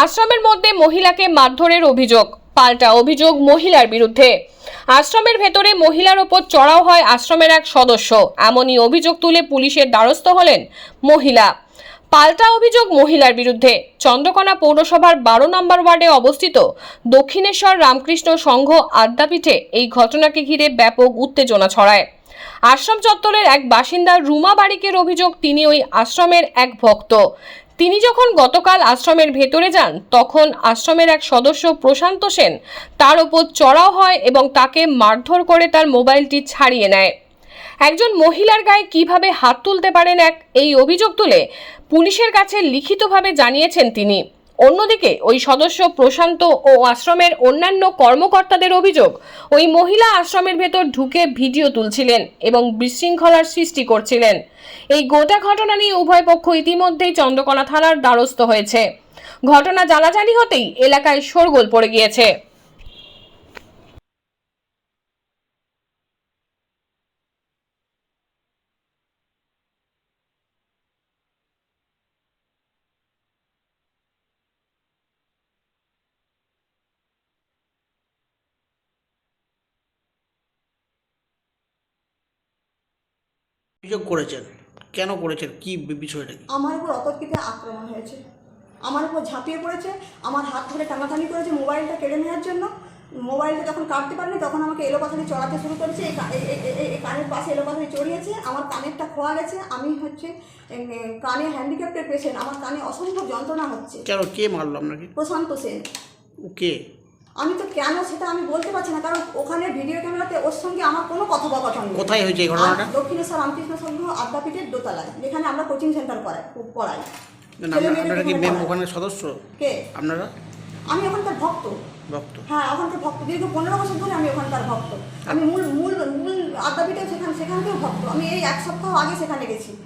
আশ্রমের মধ্যে মহিলাকে মারধরের অভিযোগ। পাল্টা অভিযোগ মহিলার বিরুদ্ধে। আশ্রমের ভেতরে মহিলার ওপর চড়াও হয় আশ্রমের এক সদস্য। এমনই অভিযোগ তুলে পুলিশের দ্বারস্থ হলেন মহিলা। পাল্টা অভিযোগ মহিলার বিরুদ্ধে। চন্দ্রকোনা পৌরসভার বারো নম্বর ওয়ার্ডে অবস্থিত দক্ষিণেশ্বর রামকৃষ্ণ সংঘ আদ্যাপীঠে এই ঘটনাকে ঘিরে ব্যাপক উত্তেজনা ছড়ায়। আশ্রম চত্বরের এক বাসিন্দা রুমা বারিকের অভিযোগ, তিনি ওই আশ্রমের এক ভক্ত। তিনি যখন গতকাল আশ্রমের ভেতরে যান, তখন আশ্রমের এক সদস্য প্রশান্ত সেন তার ওপর চড়াও হয় এবং তাকে মারধর করে তার মোবাইলটি ছাড়িয়ে নেয়। একজন মহিলার গায়ে কীভাবে হাত তুলতে পারেন এক এই অভিযোগ তুলে পুলিশের কাছে লিখিতভাবে জানিয়েছেন তিনি। অন্যদিকে, ওই সদস্য প্রশান্ত ও আশ্রমের অন্যান্য কর্মকর্তাদের অভিযোগ, ওই মহিলা আশ্রমের ভেতর ঢুকে ভিডিও তুলছিলেন এবং বিশৃঙ্খলার সৃষ্টি করছিলেন। এই গোটা ঘটনা নিয়ে উভয় পক্ষ ইতিমধ্যেই চন্দ্রকোনা থানার দ্বারস্থ হয়েছে। ঘটনা জানাজানি হতেই এলাকায় শোরগোল পড়ে গিয়েছে। অভিযোগ করেছেন? কেন করেছেন? কি বিষয়টা কি? আমার উপর অতর্কিতে আক্রমণ হয়েছে। আমার উপর ঝাঁপিয়ে পড়েছে আমার হাত ধরে টানাটানি করেছে মোবাইলটা কেড়ে নেওয়ার জন্য। মোবাইলটা যখন কাটতে পারিনি তখন আমাকে এলোপাথারি চড়াতে শুরু করেছে। এই কানের পাশে এলোপাথারি চড়িয়েছে। আমার কানেরটা খোয়া গেছে। আমি হচ্ছে কানে হ্যান্ডিক্যাপ্টের পেশেন্ট আমার কানে অসম্ভব যন্ত্রণা হচ্ছে। কেন? কে মারলো আপনাকে? প্রশান্ত সেন। কে? আমি তো কেন সেটা আমি বলতে পারছি না কারণ ওখানে ভিডিও ক্যামেরাতে ওর সঙ্গে আমার কোনো কথোপকথন নেই। কোথায় হয়েছে এই ঘটনাটা? দক্ষিণেশ্বর রামকৃষ্ণ সংঘ আদ্যাপীঠের দোতলায় যেখানে আমরা কোচিং সেন্টার করাই পড়াই। আপনারা- কি পড়াই। ওখানে সদস্য? কে? আপনারা? আমি ওখানকার ভক্ত। ভক্ত। হ্যাঁ ওখানকার ভক্ত। দীর্ঘ পনেরো বছর ধরে আমি ওখানকার ভক্ত। আমি মূল মূল মূল আদ্যাপীঠে সেখানে সেখানকেও ভক্ত। আমি এই এক সপ্তাহ আগে সেখানে গেছি।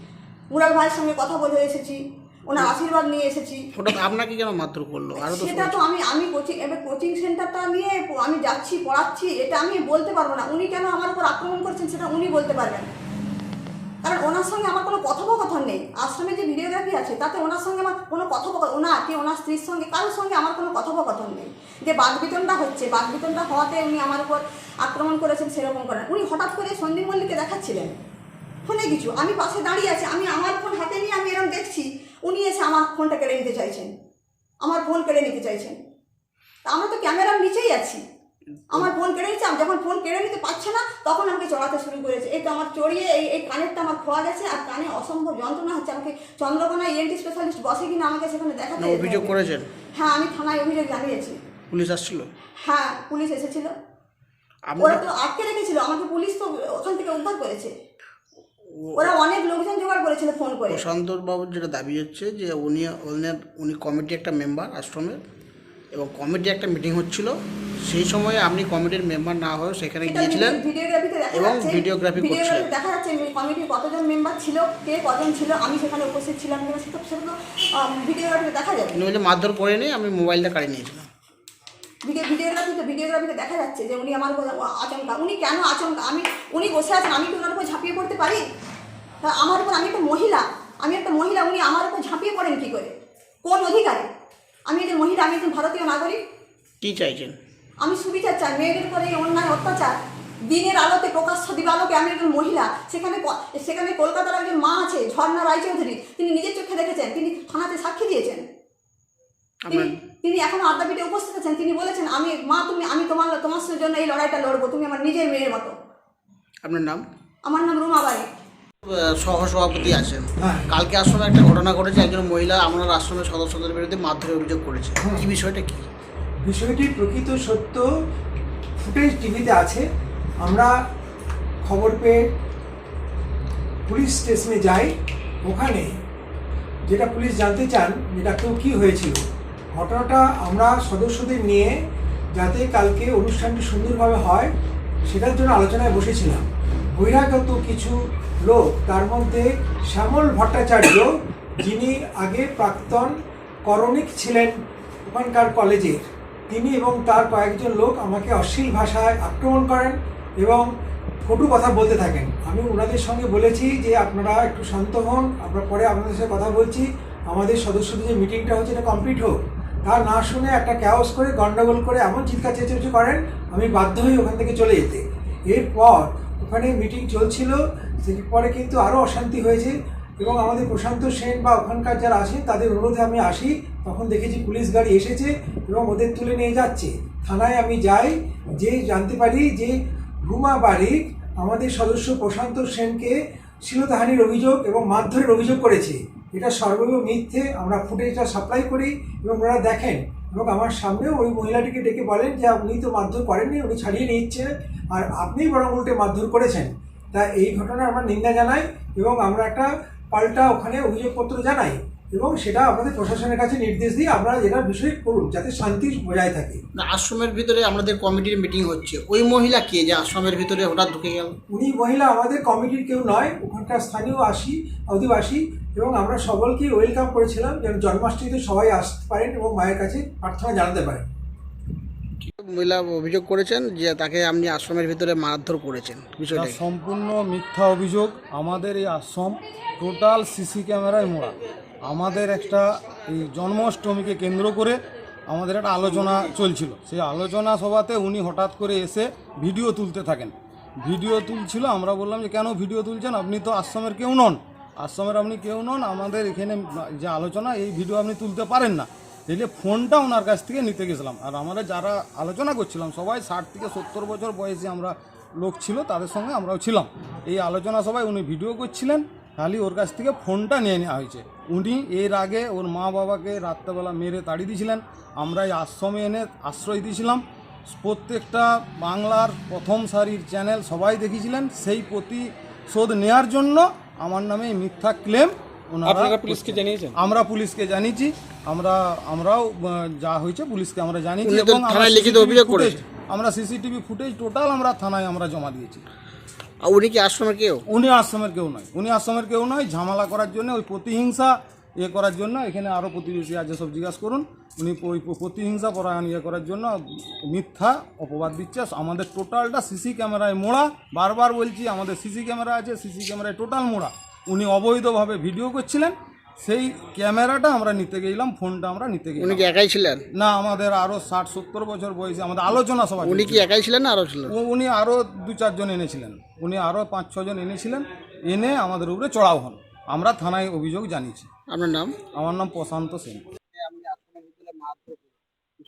মুরাল ভাইয়ের সঙ্গে কথা বলে এসেছি। ওনার আশীর্বাদ নিয়ে এসেছি। ওটা আপনাকে কেন মাত্র করল? আরও সেটা তো আমি আমি কোচিং এবার কোচিং সেন্টারটা নিয়ে আমি যাচ্ছি পড়াচ্ছি এটা আমি বলতে পারব না। উনি কেন আমার উপর আক্রমণ করছেন সেটা উনি বলতে পারবেন। কারণ ওনার সঙ্গে আমার কোনো কথোপকথন নেই। আশ্রমে যে ভিডিওগ্রাফি আছে তাতে ওনার সঙ্গে আমার কোনো কথোপকথন ওনার কি ওনার স্ত্রীর সঙ্গে কারোর সঙ্গে আমার কোনো কথোপকথন নেই। যে বাদবিতনটা হচ্ছে বাদবিতনটা হওয়াতে উনি আমার উপর আক্রমণ করেছেন সেরকম করেন উনি হঠাৎ করে সন্দীপ মল্লিককে দেখাচ্ছিলেন। ফোনে কিছু আমি পাশে দাঁড়িয়ে আছি আমি আমার ফোন হাতে নিয়ে আমি এরকম দেখছি। উনি এসে আমার ফোনটা কেড়ে নিতে চাইছেন। আমার ফোন কেড়ে নিতে চাইছেন। তা আমরা তো ক্যামেরার নিচেই আছি। আমার ফোন কেড়ে নিচ্ছে আমি যখন ফোন কেড়ে নিতে পারছে না তখন আমাকে চড়াতে শুরু করেছে। এই তো আমার চড়িয়ে এই এই কানেরটা আমার খোয়া গেছে আর কানে অসম্ভব যন্ত্রণা হচ্ছে। আমাকে চন্দ্রকোনা ইএনটি স্পেশালিস্ট বসে কিনা আমাকে সেখানে দেখাতে অভিযোগ করেছেন? হ্যাঁ আমি থানায় অভিযোগ জানিয়েছি। পুলিশ আসছিল? হ্যাঁ পুলিশ এসেছিল। ওরা তো আটকে রেখেছিল আমাকে পুলিশ তো ওখান থেকে উদ্ধার করেছে। ওরা অনেক লোকজন জোগাড় করেছিল ফোন করে। প্রশান্ত বাবুর যেটা দাবি হচ্ছে যে উনি ওনার উনি কমিটি একটা মেম্বার আশ্রমের এবং কমিটি একটা মিটিং হচ্ছিল। সেই সময় আপনি কমিটির মেম্বার না হয়ে সেখানে গিয়েছিলেন এবং ভিডিওগ্রাফি করছিলেন। দেখা যাচ্ছে কমিটির কতজন মেম্বার ছিল কে কজন ছিল আমি সেখানে উপস্থিত ছিলাম সেটা সেটা ভিডিওগ্রাফিতে দেখা যাবে। উনি বলে মারধর করে নিয়ে আমি মোবাইলটা কাড়ি নিয়েছিলাম। ভিডিও ভিডিওগ্রাফিতে ভিডিওগ্রাফিতে দেখা যাচ্ছে যে উনি আমার উপর আচমকা। উনি কেন আচমকা? আমি উনি বসে আছেন আমি কি ওনার উপর ঝাঁপিয়ে পড়তে পারি? তা আমার উপর আমি একটা মহিলা। আমি একটা মহিলা উনি আমার উপর ঝাঁপিয়ে পড়েন কী করে? কোন অধিকারে? আমি একজন মহিলা আমি একজন ভারতীয় নাগরিক। কি চাইছেন? আমি সুবিচার চাই মেয়েদের উপরে এই অন্যায় অত্যাচার। দিনের আলোতে প্রকাশ্য দিবালোকে আমি একজন মহিলা। সেখানে সেখানে কলকাতার একজন মা আছে ঝর্ণা রায়চৌধুরী। তিনি নিজের চোখে দেখেছেন তিনি থানাতে সাক্ষী দিয়েছেন। তিনি তিনি এখন আদ্যাপীঠে উপস্থিত আছেন তিনি বলেছেন আমি মা তুমি আমি তোমার তোমার জন্য এই লড়াইটা লড়বো তুমি আমার নিজের মেয়ের মতো। আপনার নাম? আমার নাম রুমা বাড়ি সহসভাপতি আছেন। কালকে আশ্রমে একটা ঘটনা ঘটেছে একজন মহিলা আপনার আশ্রমের সদস্যদের বিরুদ্ধে মারধরের অভিযোগ করেছে। কি বিষয়টা কি? বিষয়টি প্রকৃত সত্য ফুটেজ টিভিতে আছে। আমরা খবর পেয়ে পুলিশ স্টেশনে যাই। ওখানে যেটা পুলিশ জানতে চান যেটা কেউ কী হয়েছিল ঘটনাটা আমরা সদস্যদের নিয়ে যাতে কালকে অনুষ্ঠানটি সুন্দরভাবে হয়, সেটার জন্য আলোচনায় বসেছিলাম। বহিরাগত কিছু লোক, তার মধ্যে শ্যামল ভট্টাচার্য, যিনি আগে প্রাক্তন করণিক ছিলেন ওখানকার কলেজের তিনি এবং তার কয়েকজন লোক আমাকে অশ্লীল ভাষায় আক্রমণ করেন এবং কটু কথা বলতে থাকেন। আমি ওনাদের সঙ্গে বলেছি যে আপনারা একটু শান্ত হন, আমরা পরে আপনাদের সাথে কথা বলছি। আমাদের সদস্যদের যে মিটিংটা হচ্ছে, এটা কমপ্লিট হোক। তা না শুনে একটা ক্যাওস করে গন্ডগোল করে এমন চিৎকার চেঁচামেচি করেন, আমি বাধ্য হই ওখান থেকে চলে যেতে। এরপর ওখানে মিটিং চলছিল পরে কিন্তু আরও অশান্তি হয়েছে এবং আমাদের প্রশান্ত সেন বা ওখানকার যারা আসে তাদের অনুরোধে আমি আসি। তখন দেখেছি পুলিশ গাড়ি এসেছে এবং ওদের তুলে নিয়ে যাচ্ছে। থানায় আমি যাই, যে জানতে পারি যে রুমা বারিক আমাদের সদস্য প্রশান্ত সেনকে শ্লীলতাহানির অভিযোগ এবং মারধরের অভিযোগ করেছে। এটা সর্বৈব মিথ্যে আমরা ফুটেজটা সাপ্লাই করি এবং ওনারা দেখেন এবং আমার সামনেও ওই মহিলাটিকে ডেকে বলেন যে আপনি তো মারধর করেননি উনি ছাড়িয়ে নিচ্ছেন আর আপনিই বরং উল্টে মারধর করেছেন। তা এই ঘটনা আমরা নিন্দা জানাই এবং আমরা একটা পাল্টা ওখানে অভিযোগপত্র জানাই এবং সেটা আমাদের প্রশাসনের কাছে নির্দেশ দিয়ে আপনারা যেটা বিষয় করুন যাতে শান্তি বজায় থাকে। না আশ্রমের ভিতরে আমাদের কমিটির মিটিং হচ্ছে। ওই মহিলা কে যে আশ্রমের ভিতরে হঠাৎ ঢুকে গেল? উনি মহিলা আমাদের কমিটির কেউ নয় ওখানকার স্থানীয় আসি অধিবাসী। এবং আমরা সকলকে ওয়েলকাম করেছিলাম যেন জন্মাষ্টমীতে সবাই আসতে পারেন এবং মায়ের কাছে প্রার্থনা জানাতে পারেন। মহিলা অভিযোগ করেছেন যে তাকে আপনি আশ্রমের ভিতরে মারধর করেছেন। বিষয়টা সম্পূর্ণ মিথ্যা অভিযোগ। আমাদের এই আশ্রম টোটাল সিসি ক্যামেরায় মোড়া। আমাদের একটা এই জন্মাষ্টমীকে কেন্দ্র করে আমাদের একটা আলোচনা চলছিল। সেই আলোচনা সভাতে উনি হঠাৎ করে এসে ভিডিও তুলতে থাকেন। ভিডিও তুলছিল আমরা বললাম যে কেন ভিডিও তুলছেন? আপনি তো আশ্রমের কেউ নন। আশ্রমের আপনি কেউ নন, আমাদের এখানে যে আলোচনা, এই ভিডিও আপনি তুলতে পারেন না। তাইলে ফোনটা ওনার কাছ থেকে নিতে গেছিলাম। আর আমরা যারা আলোচনা করছিলাম, সবাই ষাট থেকে সত্তর বছর বয়সী আমরা লোক ছিল, তাদের সঙ্গে আমরাও ছিলাম। এই আলোচনা সবাই উনি ভিডিও করছিলেন, খালি ওর কাছ থেকে ফোনটা নিয়ে নেওয়া হয়েছে। উনি এর আগে ওর মা বাবাকে রাত্রেবেলা মেরে তাড়িয়ে দিয়েছিলেন। আমরা এই আশ্রমে এনে আশ্রয় দিয়েছিলাম। প্রত্যেকটা বাংলার প্রথম সারির চ্যানেল সবাই দেখিয়েছিলেন। সেই প্রতিশোধ নেয়ার জন্য আমার নামে মিথ্যা ক্লেম ওনারা পুলিশকে জানিয়েছেন? আমরা পুলিশকে জানিয়েছি। আমরা আমরাও যা হয়েছে পুলিশকে আমরা জানিয়েছি এবং থানায় লিখিত অভিযোগ করেছি। আমরা সিসিটিভি ফুটেজ টোটাল আমরা থানায় আমরা জমা দিয়েছি। উনি কি আশ্রমের কেউ? উনি আশ্রমের কেউ নয়। উনি আশ্রমের কেউ নয় ঝামেলা করার জন্য ওই প্রতিহিংসা ইয়ে করার জন্য এখানে আরও প্রতিবেশী আছে সব জিজ্ঞাসা করুন। উনি ওই প্রতিহিংসা পরায়ণ ইয়ে করার জন্য মিথ্যা অপবাদ দিচ্ছে। আমাদের টোটালটা সিসি ক্যামেরায় মোড়া। বারবার বলছি আমাদের সিসি ক্যামেরা আছে সিসি ক্যামেরায় টোটাল মোড়া। উনি অবৈধভাবে ভিডিও করছিলেন। সেই ক্যামেরাটা আমরা নিতে গেলাম ফোনটা আমরা নিতে গেলাম। উনি কি একাই ছিলেন? না আমাদের আরও ষাট সত্তর বছর বয়সে আমাদের আলোচনা সভা উনি কি একাই ছিলেন আরও ছিলেন? উনি আরও দু চারজন এনেছিলেন। উনি আরও পাঁচ ছজন এনেছিলেন। এনে আমাদের উপরে চড়াও হন আমরা থানায় অভিযোগ জানিয়েছি। আপনার নাম? আমার নাম প্রশান্ত সেন।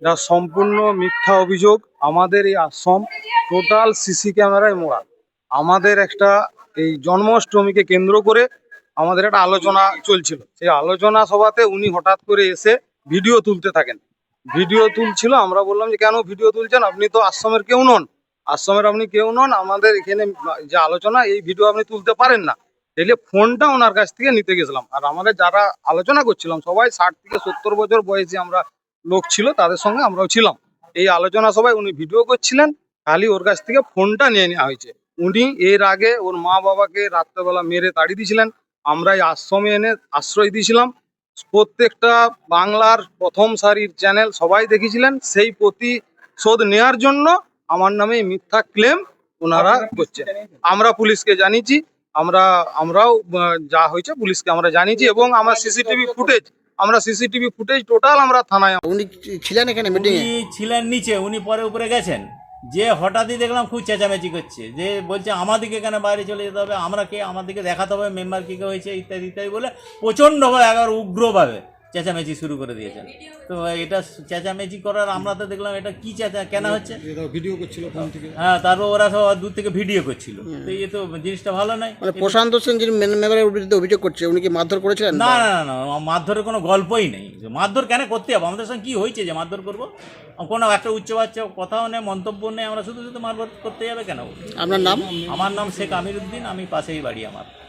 এটা সম্পূর্ণ মিথ্যা অভিযোগ। আমাদের এই আশ্রম টোটাল সিসি ক্যামেরায় মোড়া। আমাদের একটা এই জন্মাষ্টমীকে কেন্দ্র করে আমাদের একটা আলোচনা চলছিল। সেই আলোচনা সভাতে উনি হঠাৎ করে এসে ভিডিও তুলতে থাকেন। ভিডিও তুলছিল আমরা বললাম যে কেন ভিডিও তুলছেন? আপনি তো আশ্রমের কেউ নন। আশ্রমের আপনি কেউ নন আমাদের এখানে যে আলোচনা এই ভিডিও আপনি তুলতে পারেন না। তাইলে ফোনটা ওনার কাছ থেকে নিতে গেছিলাম। আর আমাদের যারা আলোচনা করছিলাম সবাই ষাট থেকে সত্তর বছর বয়সী আমরা লোক ছিল তাদের সঙ্গে আমরাও ছিলাম। এই আলোচনা সবাই উনি ভিডিও করছিলেন খালি ওর কাছ থেকে ফোনটা নিয়ে নেওয়া হয়েছে। উনি এর আগে ওর মা বাবাকে রাত্রেবেলা মেরে তাড়িয়ে দিয়েছিলেন। আমরা এই আশ্রমে এনে আশ্রয় দিয়েছিলাম। প্রত্যেকটা বাংলার প্রথম সারির চ্যানেল সবাই দেখেছিলেন। সেই প্রতিশোধ নেয়ার জন্য আমার নামে মিথ্যা ক্লেম ওনারা করছেন। আমরা পুলিশকে জানিয়েছি। আমরা আমরাও যা হয়েছে পুলিশকে আমরা জানিয়েছি এবং আমরা সিসিটিভি ফুটেজ আমরা সিসিটিভি ফুটেজ টোটাল আমরা থানায় উনি ছিলেন এখানে মিটিং উনি ছিলেন নিচে উনি পরে উপরে গেছেন। যে হঠাৎই দেখলাম খুব চেঁচামেচি করছে যে বলছে আমাদেরকে কেন বাইরে চলে যেতে হবে আমরা কে আমাদেরকে দেখাতে হবে মেম্বার কী কে হয়েছে ইত্যাদি ইত্যাদি বলে প্রচণ্ডভাবে একবার উগ্রভাবে। চেঁচামেচি শুরু করে দিয়েছেন। তো এটা চেঁচামেচি করার আমরা তো দেখলাম এটা কি চেঁচা কেন হচ্ছে? ভিডিও করছিল হ্যাঁ তারপর ওরা সব দূর থেকে ভিডিও করছিল। তো এই তো জিনিসটা ভালো নয়। মানে প্রশান্ত সেন যিনি মেম্বারের বিরুদ্ধে অভিযোগ করছে উনি কি মারধর করেছিলেন? না না না না মারধরের কোনো গল্পই নেই। মারধর কেন করতে হবে? আমাদের সঙ্গে কী হয়েছে যে মারধর করব? কোনো একটা উচ্চ বাচ্চা কথাও নেই মন্তব্য নেই আমরা শুধু শুধু মারধর করতে যাবে কেন? আপনার নাম? আমার নাম শেখ আমির উদ্দিন আমি পাশেই বাড়ি আমার।